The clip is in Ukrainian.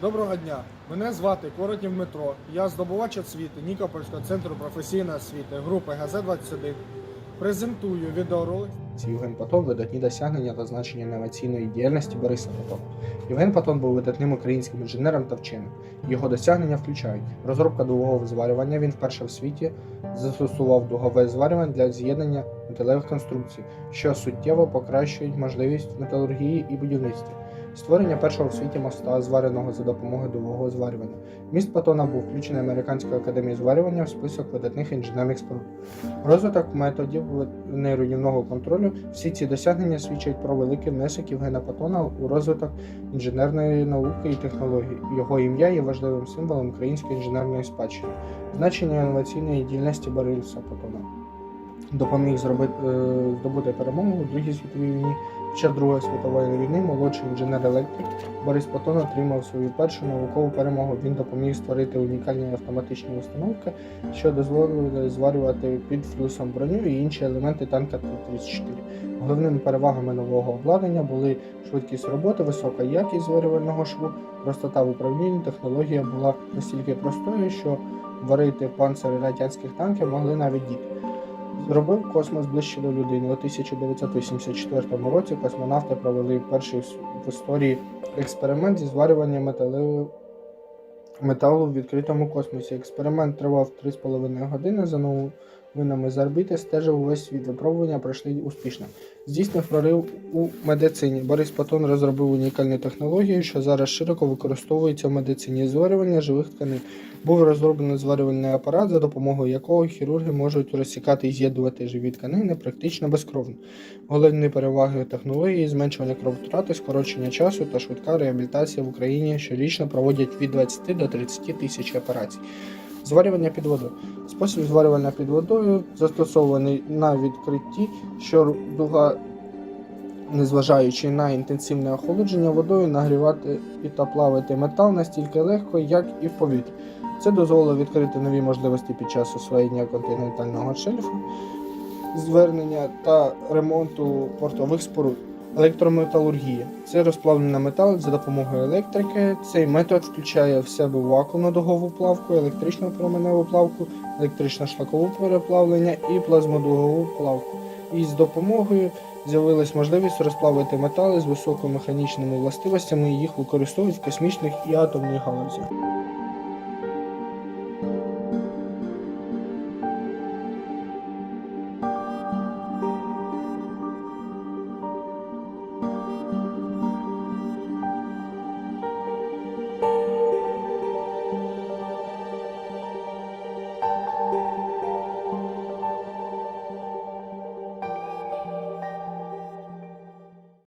Доброго дня! Мене звати Коротнів Дмитро. Я здобувач освіти Нікопольського центру професійної освіти групи ГАЗ-21. Презентую відеоролик. Євген Патон видатні досягнення та значення інноваційної діяльності Бориса Патона. Євген Патон був видатним українським інженером та вченим. Його досягнення включають розробка дугового зварювання. Він вперше в світі застосував дугове зварювання для з'єднання металевих конструкцій, що суттєво покращують можливість металургії і будівництва. Створення першого в світі моста, звареного за допомогою дугового зварювання. Міст Патона був включений Американською академією зварювання в список видатних інженерних споруд. Розвиток методів нейроївного контролю. Всі ці досягнення свідчать про великий внесок Євгена Патона у розвиток інженерної науки і технологій. Його ім'я є важливим символом української інженерної спадщини. Значення інноваційної діяльності Бориса Патона. Допоміг зробити, е, здобути перемогу у Другій світовій війні. Під час Другої світової війни молодший інженер-електрик Борис Патон отримав свою першу наукову перемогу. Він допоміг створити унікальні автоматичні установки, що дозволили зварювати під флюсом броню і інші елементи танка Т-34. Головними перевагами нового обладнання були швидкість роботи, висока якість зварювального шву, простота в управлінні. Технологія була настільки простою, що варити панцири радянських танків могли навіть діти. Зробив космос ближче до людини. У 1984 році космонавти провели перший в історії експеримент зі зварювання металевого металу в відкритому космосі. Експеримент тривав 3,5 години. За новинами з орбіти стежив увесь світ. Випробування пройшли успішно. Здійснив прорив у медицині. Борис Патон розробив унікальну технологію, що зараз широко використовується в медицині зварювання живих тканин. Був розроблений зварювальний апарат, за допомогою якого хірурги можуть розсікати і з'єднувати живі тканини практично безкровно. Головні переваги технології зменшування кровотрати, скорочення часу та швидка реабілітація в Україні щорічно проводять від 20 до 30 тисяч операцій. Зварювання під водою. Спосіб зварювання під водою застосований на відкритті, що дуга, незважаючи на інтенсивне охолодження водою, нагрівати і та плавити метал настільки легко, як і в повітрі. Це дозволило відкрити нові можливості під час освоєння континентального шельфу, звернення та ремонту портових споруд. Електрометалургія це розплавлений метал за допомогою електрики. Цей метод включає в себе вакуумну дугову плавку, електричну променеву плавку, електрично шлакову переплавлення і плазмодугову плавку. І з допомогою з'явилась можливість розплавити метали з високомеханічними властивостями. і Їх використовують в космічних і атомних галузях.